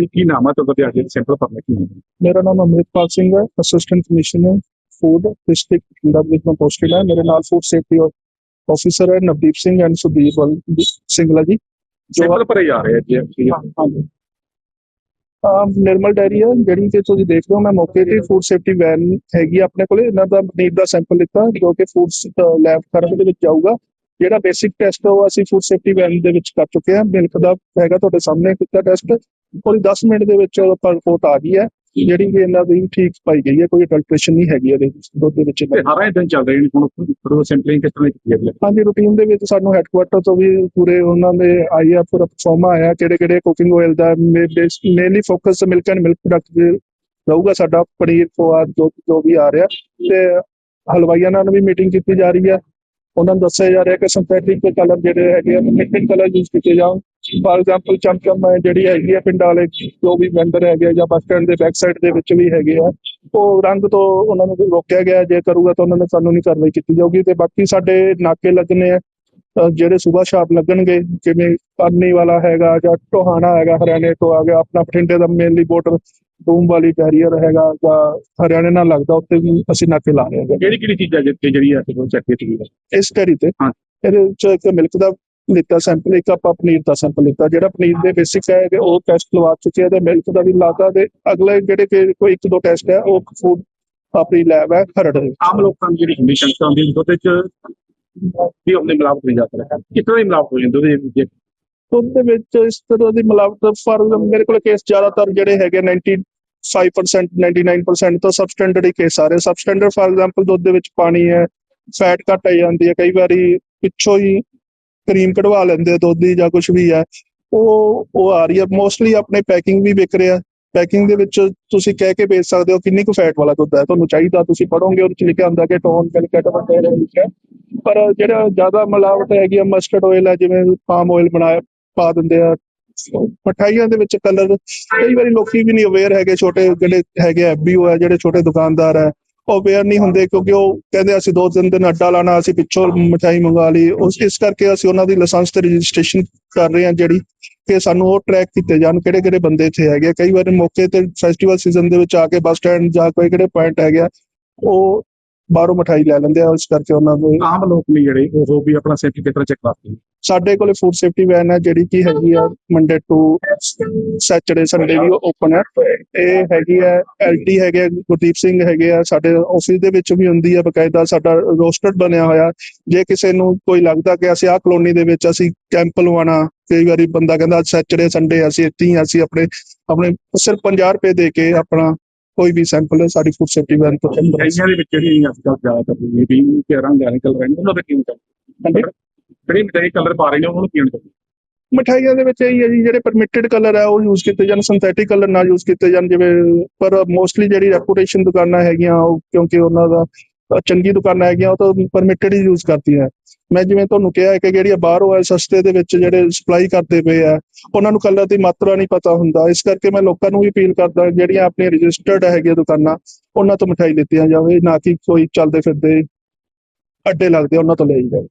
ਜੀ ਕੀ ਨਾਮ ਹੈ ਤੁਹਾਡਾ ਤੇ ਅੱਜ ਸੈਂਪਲ ਭਰਨਾ ਕੀ ਹੈ ਮੇਰਾ ਨਾਮ ਅਮਰਿਤਪਾਲ ਸਿੰਘ ਹੈ assistant commissioner food district Bathinda ਵਿੱਚ ਮੈਂ ਪੋਸਟਡ ਹੈ ਮੇਰੇ ਨਾਲ ਫੂਡ ਸੇਫਟੀ ਆਫੀਸਰ ਹੈ ਨਵਦੀਪ ਸਿੰਘ ਐਂਡ ਸੁਦੀਪ ਵੱਲ ਸਿੰਘਲਾ ਜੀ ਜੋ ਸੈਂਪਲ ਭਰੇ ਜਾ ਰਹੇ ਆ ਜੀ ਹਾਂਜੀ ਆ ਨਿਰਮਲ ਡੈਰੀ ਹੈ ਜਿਹੜੀ ਕਿ ਤੁਸੀਂ ਦੇਖ ਰਹੇ ਹੋ ਮੈਂ ਮੌਕੇ ਤੇ ਫੂਡ ਸੇਫਟੀ ਵੈਨ ਹੈਗੀ ਆ ਆਪਣੇ ਕੋਲੇ। ਇਹਨਾਂ ਦਾ ਪਨੀਰ ਦਾ ਸੈਂਪਲ ਲਿੱਤਾ ਜੋ ਕਿ ਫੂਡ ਲੈਬ ਕਰਨ ਦੇ ਵਿੱਚ ਜਾਊਗਾ। ਜਿਹੜਾ ਬੇਸਿਕ ਟੈਸਟ ਉਹ ਅਸੀਂ ਫੂਡ ਸੇਫਟੀ ਵੈਨ ਦੇ ਵਿੱਚ ਕਰ ਚੁੱਕੇ ਹਾਂ। ਮਿਲਕ ਦਾ ਹੈਗਾ ਤੁਹਾਡੇ ਸਾਹਮਣੇ ਕੀਤਾ ਟੈਸਟ ਕੋਈ 10 ਮਿੰਟ ਦੇ ਵਿੱਚ ਰਿਪੋਰਟ ਆ ਗਈ ਹੈ ਜਿਹੜੀ ਕਿ ਇਹਨਾਂ ਦੀ ਠੀਕ ਪਾਈ ਗਈ ਹੈ ਕੋਈ ਅਡਲਟ੍ਰੇਸ਼ਨ ਨਹੀਂ ਹੈਗੀ ਇਹਦੇ ਦੁੱਧ ਦੇ ਵਿੱਚ ਤੇ ਹਰ ਦਿਨ ਚੱਲ ਰਹੇ ਹੁਣ ਪ੍ਰੋ ਸੈਂਪਲਿੰਗ ਕਿਸ ਤਰ੍ਹਾਂ ਕੀਤੀ ਹੈ? ਹਾਂਜੀ ਰੂਟੀਨ ਦੇ ਵਿੱਚ ਸਾਨੂੰ ਹੈੱਡਕੁਆਟਰ ਤੋਂ ਵੀ ਪੂਰੇ ਉਹਨਾਂ ਦੇ ਆਈ ਆ ਪੂਰਾ ਪਰਫਾਰਮਾ ਆਇਆ ਕਿਹੜੇ ਕਿਹੜੇ cooking oil the mainly focus milk and milk product ਤੇ ਰਹੂਗਾ ਸਾਡਾ ਪਨੀਰ ਖੋਆ ਜੋ ਜੋ ਵੀ ਆ ਰਿਹਾ ਤੇ ਹਲਵਾਈਆਂ ਨਾਲ ਵੀ ਮੀਟਿੰਗ ਕੀਤੀ ਜਾ ਰਹੀ ਹੈ। ਉਹਨਾਂ ਨੂੰ ਦੱਸਿਆ ਜਾ ਰਿਹਾ ਕਿ ਸਿੰਥੈਟਿਕ ਕਲਰ ਜਿਹੜੇ ਹੈਗੇ ਆ ਮਿਕਸਿੰਗ ਕਲਰ ਯੂਜ਼ ਕੀਤੇ ਜਾਣ। ਫਾਰ ਐਗਜ਼ਾਮਪਲ ਚਮਚਮ ਜਿਹੜੀ ਹੈਗੀ ਹੈ ਪਿੰਡਾਂ ਵਾਲੇ ਜੋ ਵੀ ਵੈਂਡਰ ਹੈਗੇ ਆ ਜਾਂ ਬੱਸ ਸਟੈਂਡ ਦੇ ਬੈਕ ਸਾਈਡ ਦੇ ਵਿੱਚ ਵੀ ਹੈਗੇ ਆ ਉਹ ਰੰਗ ਤੋਂ ਉਹਨਾਂ ਨੂੰ ਰੋਕਿਆ ਗਿਆ ਜੇ ਕਰੂਗਾ ਤਾਂ ਉਹਨਾਂ ਨੇ ਕਾਨੂੰਨੀ ਕਾਰਵਾਈ ਕੀਤੀ ਜਾਊਗੀ ਤੇ ਬਾਕੀ ਸਾਡੇ ਨਾਕੇ ਲੱਗਣੇ ਆ ਜਿਹੜੇ ਸੂਬਾ ਸ਼ਾਪ ਲੱਗਣਗੇ ਜਿਵੇਂ ਕਰਨੀ ਵਾਲਾ ਹੈਗਾ ਜਾਂ ਟੋਹਾਣਾ ਹੈਗਾ ਹਰਿਆਣੇ ਤੋਂ ਆ ਗਿਆ ਆਪਣਾ ਬਠਿੰਡੇ ਦਾ ਮੇਨਲੀ ਬਾਰਡਰ ਡੂਮ ਵਾਲੀ ਬੈਰੀਅਰ ਹੈਗਾ ਜਾਂ ਹਰਿਆਣੇ ਨਾਲ ਲੱਗਦਾ ਉੱਤੇ ਵੀ ਅਸੀਂ ਨਾਕੇ ਲਾ ਰਹੇ ਹਾਂ ਕਿਹੜੀ ਕਿਹੜੀ ਚੀਜ਼ਾਂ ਜਿੱਤੇ ਜਿਹੜੀ ਹੈ ਤੁਹਾਨੂੰ ਚੈੱਕ ਹੈ ਇਸ ਕਰੀ ਤੇ। ਹਾਂ। ਇਹਦੇ ਵਿੱਚ ਇੱਕ ਮਿਲਕ ਦਾ ਲਿੱਤਾ ਸੈਂਪਲ ਇੱਕ ਆਪਾਂ ਪਨੀਰ ਦਾ ਸੈਂਪਲ ਲਿੱਤਾ ਜਿਹੜਾ ਪਨੀਰ ਦੇ ਬੇਸਿਕ ਹੈ ਕਿ ਉਹ ਟੈਸਟ ਲਵਾ ਚੁੱਕੇ ਆ ਤੇ ਮਿਲਕ ਦਾ ਵੀ ਲਾਤਾ ਤੇ ਅਗਲੇ ਜਿਹੜੇ ਕਿ ਕੋਈ ਇੱਕ ਦੋ ਟੈਸਟ ਹੈ ਉਹ ਫੂਡ ਆਪਣੀ ਲੈਬ ਹੈ ਖਰੜ ਦੇ ਆਮ ਲੋਕਾਂ ਦੀ ਜਿਹੜੀ ਕੰਡੀਸ਼ਨ ਆਉਂਦੀ ਦੁੱਧ ਚ ਵੀ ਉਹਨੇ ਮਿਲਾਵਟ ਨਹੀਂ ਜਾ ਸਕਦਾ ਕਿਸ ਤਰ੍ਹਾਂ ਦੀ ਮਿਲਾਵਟ ਹੋ ਜਾਂਦੀ ਉਹਦੇ ਵਿੱਚ। ਦੁੱਧ ਦੇ ਵਿੱਚ ਇਸ ਤਰ੍ਹਾਂ ਦੀ ਮਿਲਾਵਟ ਫਾਰ ਮੇਰੇ ਕੋਲ ਕੇਸ ਜ਼ਿਆਦਾਤਰ ਜਿਹੜੇ ਹੈਗੇ 95% 99% ਤਾਂ ਸਬਸਟੈਂਡਰਡ ਹੀ ਕੇਸ ਆ ਰਹੇ ਸਬਸਟੈਂਡਰਡ ਫਾਰ ਐਗਜ਼ਾਮਪਲ ਦੁੱਧ ਦੇ ਵਿੱਚ ਪਾਣੀ ਹੈ ਫੈਟ ਘੱਟ ਆ ਜਾਂਦੀ ਹੈ ਕਈ ਵਾਰੀ ਪਿੱਛੋਂ ਹੀ ਕਰੀਮ ਕਢਵਾ ਲੈਂਦੇ ਦੁੱਧ ਦੀ ਜਾਂ ਕੁਝ ਵੀ ਹੈ ਉਹ ਉਹ ਆ ਰਹੀ ਹੈ ਮੋਸਟਲੀ ਆਪਣੇ ਪੈਕਿੰਗ ਵੀ ਵਿਕ ਰਿਹਾ। ਪੈਕਿੰਗ ਦੇ ਵਿੱਚ ਤੁਸੀਂ ਕਹਿ ਕੇ ਵੇਚ ਸਕਦੇ ਹੋ ਕਿੰਨੀ ਕੁ ਫੈਟ ਵਾਲਾ ਦੁੱਧ ਹੈ ਤੁਹਾਨੂੰ ਚਾਹੀਦਾ ਤੁਸੀਂ ਪੜੋਗੇ ਉਹਦੇ ਚ ਲਿਖਿਆ ਹੁੰਦਾ ਕਿ ਟੋਨ ਕੈਲਕਟ ਵਗੈਰਾ ਲਿਖਿਆ। ਪਰ ਜਿਹੜਾ ਜ਼ਿਆਦਾ ਮਿਲਾਵਟ ਹੈਗੀ ਆ ਮਸਟਰਡ ਆਇਲ ਹੈ ਜਿਵੇਂ ਪਾਮ ਆਇਲ ਬਣਾਇਆ ਪਾ ਦਿੰਦੇ ਆ। ਮਠਾਈਆਂ ਦੇ ਵਿੱਚ ਕਲਰ ਕਈ ਵਾਰੀ ਲੋਕੀ ਵੀ ਨਹੀਂ ਅਵੇਅਰ ਹੈਗੇ, ਛੋਟੇ ਜਿਹੜੇ ਹੈਗੇ ਐਫਬੀਓ ਹੈ ਜਿਹੜੇ ਛੋਟੇ ਦੁਕਾਨਦਾਰ ਹੈ ਅਵੇਅਰ ਨਹੀਂ ਹੁੰਦੇ ਕਿਉਂਕਿ ਉਹ ਕਹਿੰਦੇ ਅਸੀਂ ਦੋ ਤਿੰਨ ਦਿਨ ਅੱਡਾ ਲਾਣਾ ਅਸੀਂ ਪਿੱਛੋਂ ਮਠਾਈ ਮੰਗਾ ਲਈ ਉਸ ਇਸ ਕਰਕੇ ਅਸੀਂ ਉਹਨਾਂ ਦੀ ਲਾਇਸੈਂਸ ਤੇ ਰਜਿਸਟ੍ਰੇਸ਼ਨ ਕਰ ਰਹੇ ਹਾਂ ਜਿਹੜੀ ਕਿ ਸਾਨੂੰ ਉਹ ਟਰੈਕ ਕੀਤੇ ਜਾਣ ਕਿਹੜੇ ਕਿਹੜੇ ਬੰਦੇ ਇੱਥੇ ਹੈਗੇ ਆ। ਕਈ ਵਾਰੀ ਮੌਕੇ ਤੇ ਫੈਸਟੀਵਲ ਸੀਜ਼ਨ ਦੇ ਵਿੱਚ ਆ ਕੇ ਬੱਸ ਸਟੈਂਡ ਜਾਂ ਕੋਈ ਕਿਹੜੇ ਪੁਆਇੰਟ ਹੈਗੇ ਆ, ਉਹ ਬਾਹਰੋਂ ਮਠਾਈ ਲੈ ਲੈਂਦੇ ਆ ਇਸ ਕਰਕੇ ਉਹਨਾਂ ਦੇ ਆਮ ਲੋਕ ਨੇ ਜਿਹੜੇ ਉਹ ਵੀ ਆਪਣਾ ਸੇਫਟੀ ਤਰ੍ਹਾਂ ਚੈੱਕ ਕਰਦੇ ਨੇ। ਸਾਡੇ ਕੋਲੇ ਫੂਡ ਸੇਫਟੀ ਵੈਨ ਹੈ ਜਿਹੜੀ ਕਿ ਹੈਗੀ ਆ ਮੰਡੇ ਟੂ ਸੈਚਰਡੇ ਸੰਡੇ ਵੀ ਓਪਨ ਹੈ। ਇਹ ਹੈਗੀ ਹੈ ਐਲਟੀ ਹੈਗੇ ਆ, ਗੁਰਦੀਪ ਸਿੰਘ ਹੈਗੇ ਆ ਸਾਡੇ ਆਫਿਸ ਦੇ ਵਿੱਚ ਵੀ ਹੁੰਦੀ ਹੈ ਬਕਾਇਦਾ ਸਾਡਾ ਰੋਸਟਰ ਬਣਿਆ ਹੋਇਆ। ਜੇ ਕਿਸੇ ਨੂੰ ਕੋਈ ਲੱਗਦਾ ਕਿ ਅਸੀਂ ਆਹ ਕਲੋਨੀ ਦੇ ਵਿੱਚ ਅਸੀਂ ਕੈਂਪ ਲਵਾਉਣਾ ਕਈ ਵਾਰੀ ਬੰਦਾ ਕਹਿੰਦਾ ਸੈਚਰਡੇ ਸੰਡੇ ਅਸੀਂ ਇੱਥੇ ਹੀ ਹਾਂ, ਅਸੀਂ ਆਪਣੇ ਆਪਣੇ ਸਿਰਫ 50 ਰੁਪਏ ਦੇ ਕੇ ਆਪਣਾ ਕੋਈ ਵੀ ਸੈਂਪਲ ਸਾਡੀ ਫੂਡ ਸੇਫਟੀ ਵੈਨ ਤੋਂ ਅੰਦਰ ਕਈਆਂ ਦੇ ਵਿੱਚ ਜਿਹੜੀ ਅੱਜ ਕੱਲ੍ਹ ਜ਼ਿਆਦਾਤਰ ਵੀ ਵੀ ਕਿ ਰੰਗ ਵਾਲੇ ਕਲਰ ਰਹਿੰਦੇ ਉਹਨਾਂ ਦਾ ਕੀ ਹੁੰਦਾ? ਜਿਹੜੀ ਮਿਠਾਈ ਕਲਰ ਪਾ ਰਹੇ ਨੇ ਉਹਨੂੰ ਕੀ ਹੁੰਦਾ? ਮਠਾਈਆਂ ਦੇ ਵਿੱਚ ਇਹ ਹੈ ਜੀ ਜਿਹੜੇ ਪਰਮਿਟਡ ਕਲਰ ਹੈ ਉਹ ਯੂਜ਼ ਕੀਤੇ ਜਾਣ ਸਿੰਥੈਟਿਕ ਕਲਰ ਨਾ ਯੂਜ਼ ਕੀਤੇ ਜਾਣ ਜਿਵੇਂ ਪਰ ਮੋਸਟਲੀ ਜਿਹੜੀ ਰੈਪੂਟੇਸ਼ਨ ਦੁਕਾਨਾਂ ਹੈਗੀਆਂ ਉਹ ਕਿਉਂਕਿ ਉਹਨਾਂ ਦਾ ਚੰਗੀ ਦੁਕਾਨਾਂ ਹੈਗੀਆਂ, ਉਹ ਤਾਂ ਪਰਮਿਟਡ ਹੀ ਯੂਜ਼ ਕਰਦੀਆਂ ਮੈਂ ਜਿਵੇਂ ਤੁਹਾਨੂੰ ਕਿਹਾ ਹੈ ਕਿ ਜਿਹੜੀਆਂ ਬਾਹਰੋਂ ਹੈ ਸਸਤੇ ਦੇ ਵਿੱਚ ਜਿਹੜੇ ਸਪਲਾਈ ਕਰਦੇ ਪਏ ਆ, ਉਹਨਾਂ ਨੂੰ ਕਲਰ ਦੀ ਮਾਤਰਾ ਨਹੀਂ ਪਤਾ ਹੁੰਦਾ। ਇਸ ਕਰਕੇ ਮੈਂ ਲੋਕਾਂ ਨੂੰ ਵੀ ਅਪੀਲ ਕਰਦਾ, ਜਿਹੜੀਆਂ ਆਪਣੀਆਂ ਰਜਿਸਟਰਡ ਹੈਗੀਆਂ ਦੁਕਾਨਾਂ, ਉਹਨਾਂ ਤੋਂ ਮਠਾਈ ਲਿੱਤੀਆਂ ਜਾਵੇ, ਨਾ ਕਿ ਕੋਈ ਚੱਲਦੇ ਫਿਰਦੇ ਅੱਡੇ ਲੱਗਦੇ ਉਹਨਾਂ ਤੋਂ ਲਈ ਜਾਵੇ।